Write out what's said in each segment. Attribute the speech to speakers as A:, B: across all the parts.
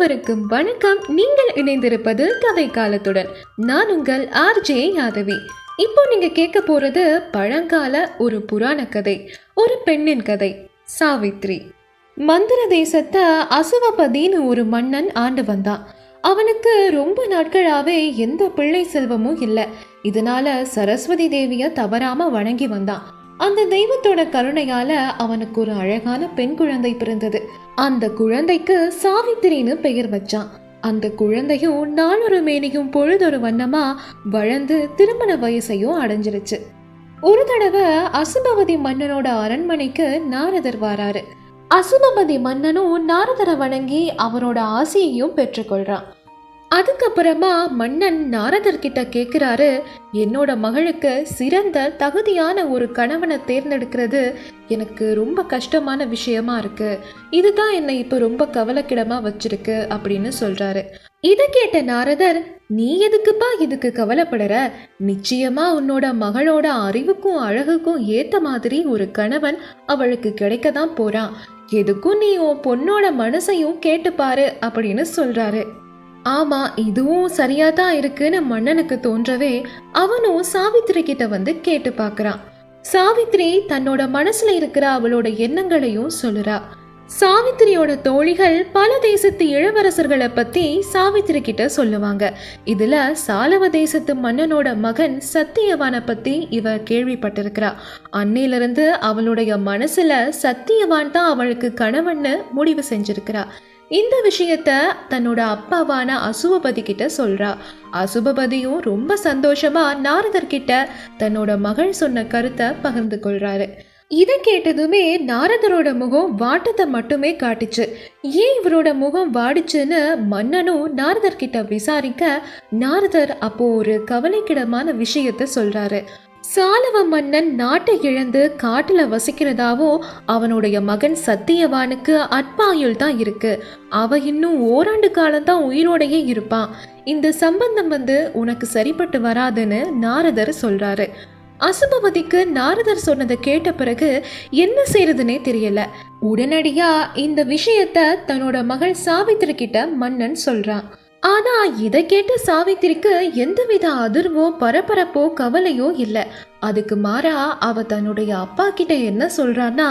A: அனைவருக்கும் வணக்கம். நீங்கள் இணைந்திருப்பது கதை காலத்துடன் நான் உங்கள் ஆர்ஜே யாதவி. இப்போ நீங்க கேட்க போறது பழங்கால ஒரு புராண கதை ஒரு பெண்ணின் கதை சாவித்ரி. மந்திர தேசத்தை அசுவபதின்னு ஒரு மன்னன் ஆண்டு வந்தான். அவனுக்கு ரொம்ப நாட்களாவே எந்த பிள்ளை செல்வமும் இல்லை. இதனால சரஸ்வதி தேவிய தவறாம வணங்கி வந்தான். அந்த தெய்வத்தோட கருணையால அவனுக்கு ஒரு அழகான பெண் குழந்தை பிறந்தது. அந்த குழந்தைக்கு சாவித்திரின்னு பெயர் வச்சான். அந்த குழந்தையும் நாளொரு மேனியும் பொழுதொரு வண்ணமா வளர்ந்து திருமண வயசையும் அடைஞ்சிருச்சு. ஒரு தடவை அசுபவதி மன்னனோட அரண்மனைக்கு நாரதர் வாராரு. அசுபபதி மன்னனும் நாரதரை வணங்கி அவரோட ஆசையையும் பெற்றுக்கொள்றான். அதுக்கப்புறமா மன்னன் நாரதர் கிட்ட கேக்குறாரு என்னோட மகளுக்கு சிறந்த தகுதியான ஒரு கணவனை தேர்ந்தெடுக்கிறது எனக்கு ரொம்ப கஷ்டமான விஷயமா இருக்கு. இதுதான் என்னை இப்போ ரொம்ப கவலைக்கிடமா வச்சிருக்கு அப்படின்னு சொல்றாரு. இதை கேட்ட நாரதர் நீ எதுக்குப்பா இதுக்கு கவலைப்படுற? நிச்சயமா உன்னோட மகளோட அறிவுக்கும் அழகுக்கும் ஏத்த மாதிரி ஒரு கணவன் அவளுக்கு கிடைக்க தான் போறான். எதுக்கும் நீ உன் பொண்ணோட மனசையும் கேட்டுப்பாரு அப்படின்னு சொல்றாரு. ஆமா இதுவும் சரியா தான் இருக்குன்னு மன்னனுக்கு தோன்றவே அவனும் சாவித்திரி கிட்ட வந்து கேட்டு பார்க்கறான். சாவித்ரி தன்னோட மனசுல இருக்கிற அவளோட எண்ணங்களையும் சொல்லுறா. சாவித்திரியோட தோழிகள் பல தேசத்து இளவரசர்களை பத்தி சாவித்திரி கிட்ட சொல்லுவாங்க. இதுல சாலவ தேசத்து மன்னனோட மகன் சத்தியவானை பத்தி இவ கேள்விப்பட்டிருக்கிறா. அன்னையிலிருந்து அவளுடைய மனசுல சத்தியவான் தான் அவளுக்கு கணவன்னு முடிவு செஞ்சிருக்கிறா. இந்த விஷயத்த தன்னோட அப்பாவான அசுவபதி கிட்ட சொல்றா. அசுபபதியும் ரொம்ப சந்தோஷமா நாரதர்கிட்ட தன்னோட மகள் சொன்ன கருத்தை பகிர்ந்து கொள்றாரு. இதை கேட்டதுமே நாரதரோட முகம் வாட்டத்தை மட்டுமே காட்டுச்சு. ஏன் இவரோட முகம் வாடிச்சுன்னு மன்னனும் நாரதர் கிட்ட விசாரிக்க நாரதர் அப்போ ஒரு கவலைக்கிடமான விஷயத்த சொல்றாரு. சாலவ மன்னன் நாட்டை இழந்து காட்டுல வசிக்கிறதாவோ அவனுடைய மகன் சத்தியவானுக்கு அற்பாயுள் தான் இருக்கு. அவ இன்னும் ஓராண்டு காலம்தான் உயிரோடையே இருப்பான். இந்த சம்பந்தம் வந்து உனக்கு சரிப்பட்டு வராதுன்னு நாரதர் சொல்றாரு. அசுபவதிக்கு நாரதர் சொன்னதை கேட்ட பிறகு என்ன செய்யறதுனே தெரியல. உடனடியா இந்த விஷயத்த தன்னோட மகள் சாவித்திரி கிட்ட மன்னன் சொல்றான். ஆனா இதை கேட்ட சாவித்திரிக்கு எந்தவித அதிர்வோ பரபரப்போ கவலையோ இல்லை. அதுக்கு மாறா அவ தன்னுடைய அப்பா கிட்ட என்ன சொல்றான்னா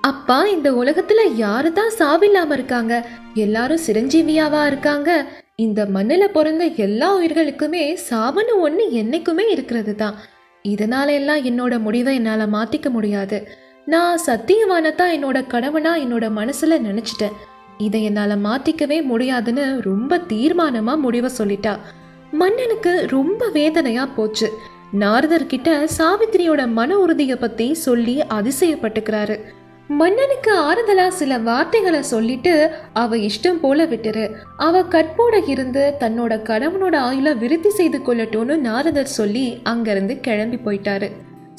A: அப்பா இந்த உலகத்துல யாரு தான் சாவில்லாம இருக்காங்க? எல்லாரும் சிரஞ்சீவியாவா இருக்காங்க? இந்த மண்ணில் பிறந்த எல்லா உயிர்களுக்குமே சாவுன்னு ஒன்று என்னைக்குமே இருக்கிறது தான். இதனால எல்லாம் என்னோட முடிவை என்னால் மாற்றிக்க முடியாது. நான் சத்தியவானதான் என்னோட கணவனா என்னோட மனசில் நினச்சிட்டேன். இதை என்னால் மாற்றிக்கவே முடியாதுன்னு ரொம்ப தீர்மானமாக முடிவை சொல்லிட்டா. மன்னனுக்கு ரொம்ப வேதனையாக போச்சு. நாரதர்கிட்ட சாவித்திரியோட மன உறுதியை பற்றி சொல்லி அதிசயப்பட்டுக்கிறாரு. மன்னனுக்கு ஆறுதலா சில வார்த்தைகளை சொல்லிட்டு அவ இஷ்டம் போல விட்டுரு. அவ கற்போட இருந்து தன்னோட கணவனோட ஆயுள விருத்தி செய்து கொள்ளட்டும்னு நாரதர் சொல்லி அங்கிருந்து கிளம்பி போயிட்டாரு.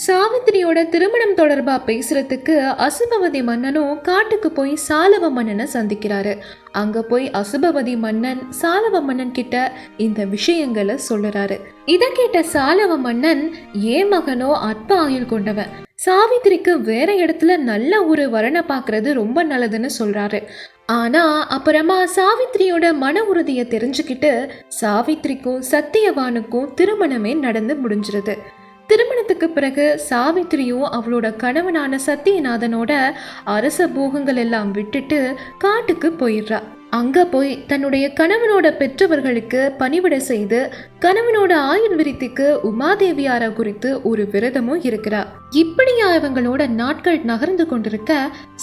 A: சாவித்திரியோட திருமணம் தொடர்பா பேசுறதுக்கு அசுபவதி மன்னனும் காட்டுக்கு போய் சாலவ மன்னனை சந்திக்கிறாரு. அங்க போய் அசுபவதி மன்னன் சாலவ மன்னன் கிட்ட இந்த விஷயங்களை சொல்லுறாரு. இத கேட்ட சாலவ மன்னன் ஏன் மகனோ அற்ப ஆயுள் கொண்டவன்? சாவித்திரிக்கு வேற இடத்துல நல்ல ஒரு வரனை பார்க்கறது ரொம்ப நல்லதுன்னு சொல்றாரு. ஆனா அப்புறமா சாவித்திரியோட மன உறுதியை தெரிஞ்சுக்கிட்டு சாவித்திரிக்கும் சத்தியவானுக்கும் திருமணமே நடந்து முடிஞ்சிருது. திருமணத்துக்கு பிறகு சாவித்திரியும் அவளோட கணவனான சத்தியநாதனோட அரச போகங்கள் எல்லாம் விட்டுட்டு காட்டுக்கு போயிடுறா. அங்கே போய் தன்னுடைய கணவனோட பெற்றவர்களுக்கு பணிவிடை செய்து கணவனோட ஆயுள் விருத்திக்கு உமாதேவியார குறித்து ஒரு விரதமும் இருக்கிறா இப்படியா இவங்களோட நாட்கள் நகர்ந்து கொண்டிருக்க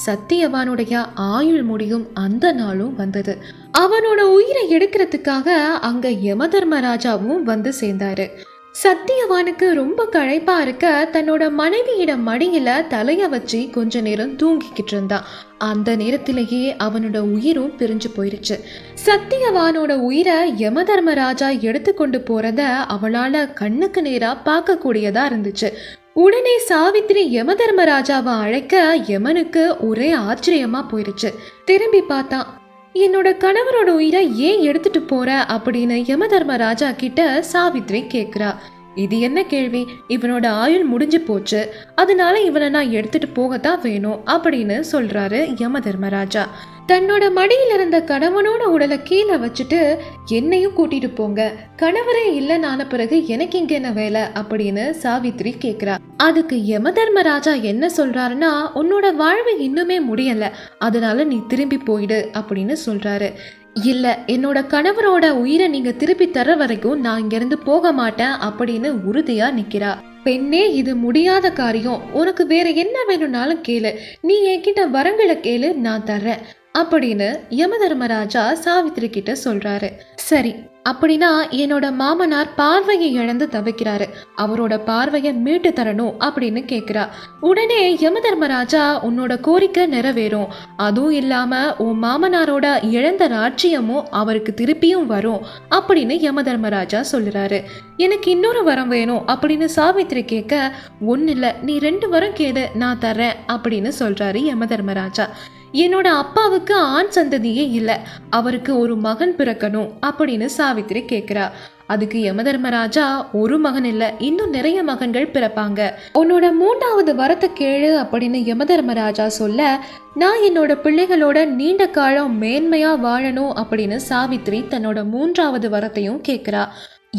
A: சத்தியவானுடைய ஆயுள் முடியும் அந்த நாளும் வந்தது. அவனோட உயிரை எடுக்கிறதுக்காக அங்க யமதர்மராஜாவும் வந்து சேர்ந்தாரு. சத்தியவானுக்கு ரொம்ப களைப்பா இருக்க தன்னோட மனைவியிட மடியில தலைய வச்சு கொஞ்ச நேரம் தூங்கிக்கிட்டு இருந்தான் அந்த நேரத்திலேயே அவனோட உயிரும் பிரிஞ்சு போயிருச்சு. சத்தியவானோட உயிரை யம தர்மராஜா எடுத்துக்கொண்டு போறத அவளால கண்ணுக்கு நேரா பார்க்கக்கூடியதா இருந்துச்சு. உடனே சாவித்திரி யம தர்மராஜாவை அழைக்க யமனுக்கு ஒரே ஆச்சரியமா போயிருச்சு. திரும்பி பார்த்தான் என்னோட கணவரோட உயிரை ஏன் எடுத்துட்டு போற அப்படின்னு யம தர்மராஜா கிட்ட சாவித்ரி கேக்குறா. இது என்ன கேள்வி? இவனோட ஆயுள் முடிஞ்சு போச்சு. அதனால இவனை நான் எடுத்துட்டு போகத்தான் வேணும் அப்படின்னு சொல்றாரு யம தர்மராஜா தன்னோட மடியில் இருந்த கணவனோட உடலை கீழே வச்சுட்டு என்னையும் கூட்டிட்டு போங்க. கணவரே இல்லைனான பிறகு எனக்கு இங்க என்ன வேலை? அப்படின்னு சாவித்ரி கேக்குறா. அதுக்கு யம தர்மராஜா என்ன சொல்றாருன்னா உன்னோட வாழ்வு இன்னுமே முடியல. அதனால நீ திரும்பி போயிடு அப்படின்னு சொல்றாரு. இல்ல என்னோட கணவரோட உயிரை நீங்க திருப்பி தர வரைக்கும் நான் இங்கிருந்து போக மாட்டேன் அப்படின்னு உறுதியா நிக்கிறா. பெண்ணே இது முடியாத காரியம். உனக்கு வேற என்ன வேணும்னாலும் கேளு. நீ என்கிட்ட வரங்களை கேளு நான் தர்றேன். அப்படின்னு யமதர்மராஜா சாவித்திரி கிட்ட சொல்றாரு. சரி அப்படின்னா என்னோட மாமனார் பார்வையை இழந்து தவிக்கிறாரு. அவரோட பார்வையை மீட்டு தரணும் அப்படின்னு கேக்குறா. உடனே யமதர்மராஜா உன்னோட கோரிக்கை நிறைவேறும். அதுவும் இல்லாம உன் மாமனாரோட இழந்த ராஜ்யமும் அவருக்கு திருப்பியும் வரும் அப்படின்னு யமதர்மராஜா சொல்லுறாரு எனக்கு இன்னொரு வரம் வேணும் அப்படின்னு சாவித்திரி கேட்க ஒன்றும் இல்லை நீ ரெண்டு வரம் கேடு நான் தர்றேன் அப்படின்னு சொல்றாரு யமதர்மராஜா. என்னோட அப்பாவுக்கு ஆண் சந்ததியே இல்லை. அவருக்கு ஒரு மகன் பிறக்கணும் அப்படின்னு சாவித்திரி கேட்குறா அதுக்கு யமதர்மராஜா ஒரு மகன் இல்லை இன்னும் நிறைய மகன்கள் பிறப்பாங்க. உன்னோட மூன்றாவது வரத்தை கேளு அப்படின்னு யமதர்மராஜா சொல்ல நான் என்னோட பிள்ளைகளோட நீண்ட காலம் மேன்மையா வாழணும் அப்படின்னு சாவித்ரி தன்னோட மூன்றாவது வரத்தையும் கேட்குறா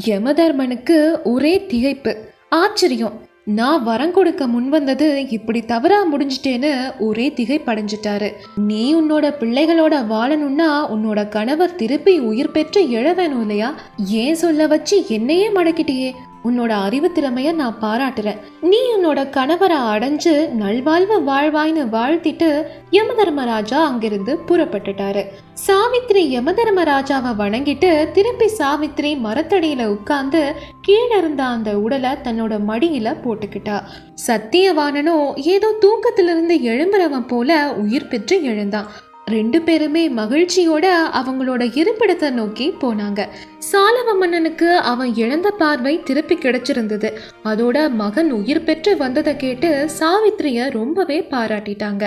A: யமதர்மனுக்கு ஒரே திகைப்பு ஆச்சரியம். நான் வரம் கொடுக்க முன் வந்தது இப்படி தவறா முடிஞ்சிட்டேன்னு ஒரே திகைப்படைஞ்சிட்டாரு நீ உன்னோட பிள்ளைகளோட வாழணும்னா உன்னோட கணவர் திருப்பி உயிர் பெற்று எழ வேணும் இல்லையா? ஏன் சொல்ல வச்சு என்னையே மடக்கிட்டியே? உன்னோட அறிவு திறமைய நான் பாராட்டுறேன். நீ உன்னோட கணவரை அடைஞ்சு நல்வாழ்வு வாழ்வாய்னு வாழ்த்திட்டு யமதர்மராஜா அங்கிருந்து புறப்பட்டுட்டாரு. சாவித்ரி யமதர்மராஜாவை வணங்கிட்டு திருப்பி சாவித்ரி மரத்தடியில உட்கார்ந்து கீழே இருந்த அந்த உடலை தன்னோட மடியில போட்டுக்கிட்டா. சத்தியவானனோ ஏதோ தூக்கத்திலிருந்து எழும்புறவன் போல உயிர் பெற்று எழுந்தான். ரெண்டு பேருமே மகிழ்ச்சியோட அவங்களோட இருப்பிடத்தை நோக்கி போனாங்க. சாலவ மன்னனுக்கு அவன் இழந்த பார்வை திருப்பி கிடைச்சிருந்தது. அதோட மகன் உயிர் பெற்று வந்ததை கேட்டு சாவித்ரிய ரொம்பவே பாராட்டிட்டாங்க.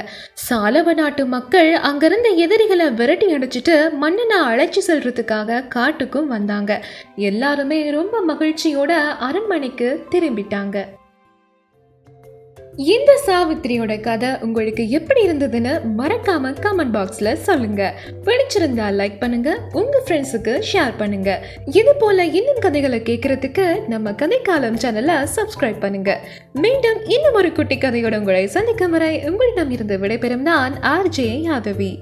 A: சாலவ நாட்டு மக்கள் அங்கிருந்த எதிரிகளை விரட்டி அடிச்சிட்டு மன்னனை அழைச்சி செல்றதுக்காக காட்டுக்கும் வந்தாங்க. எல்லாருமே ரொம்ப மகிழ்ச்சியோட அரண்மனைக்கு திரும்பிட்டாங்க. இந்த சாவித்திரியோட கதை உங்களுக்கு எப்படி இருந்ததுன்னு மறக்காம கமெண்ட் பாக்ஸ்ல சொல்லுங்க. பிடிச்சிருந்தா லைக் பண்ணுங்க உங்க ஃப்ரெண்ட்ஸுக்கு ஷேர் பண்ணுங்க. இது போல இன்னும் கதைகளை கேட்கறதுக்கு நம்ம கதைக்காலம் சேனலை சப்ஸ்கிரைப் பண்ணுங்க. மீண்டும் இன்னும் ஒரு குட்டி கதையோட உங்களை சந்திக்கும் வரை உங்களிடம் இருந்து விடைபெறும் நான் ஆர்ஜே யாதவி.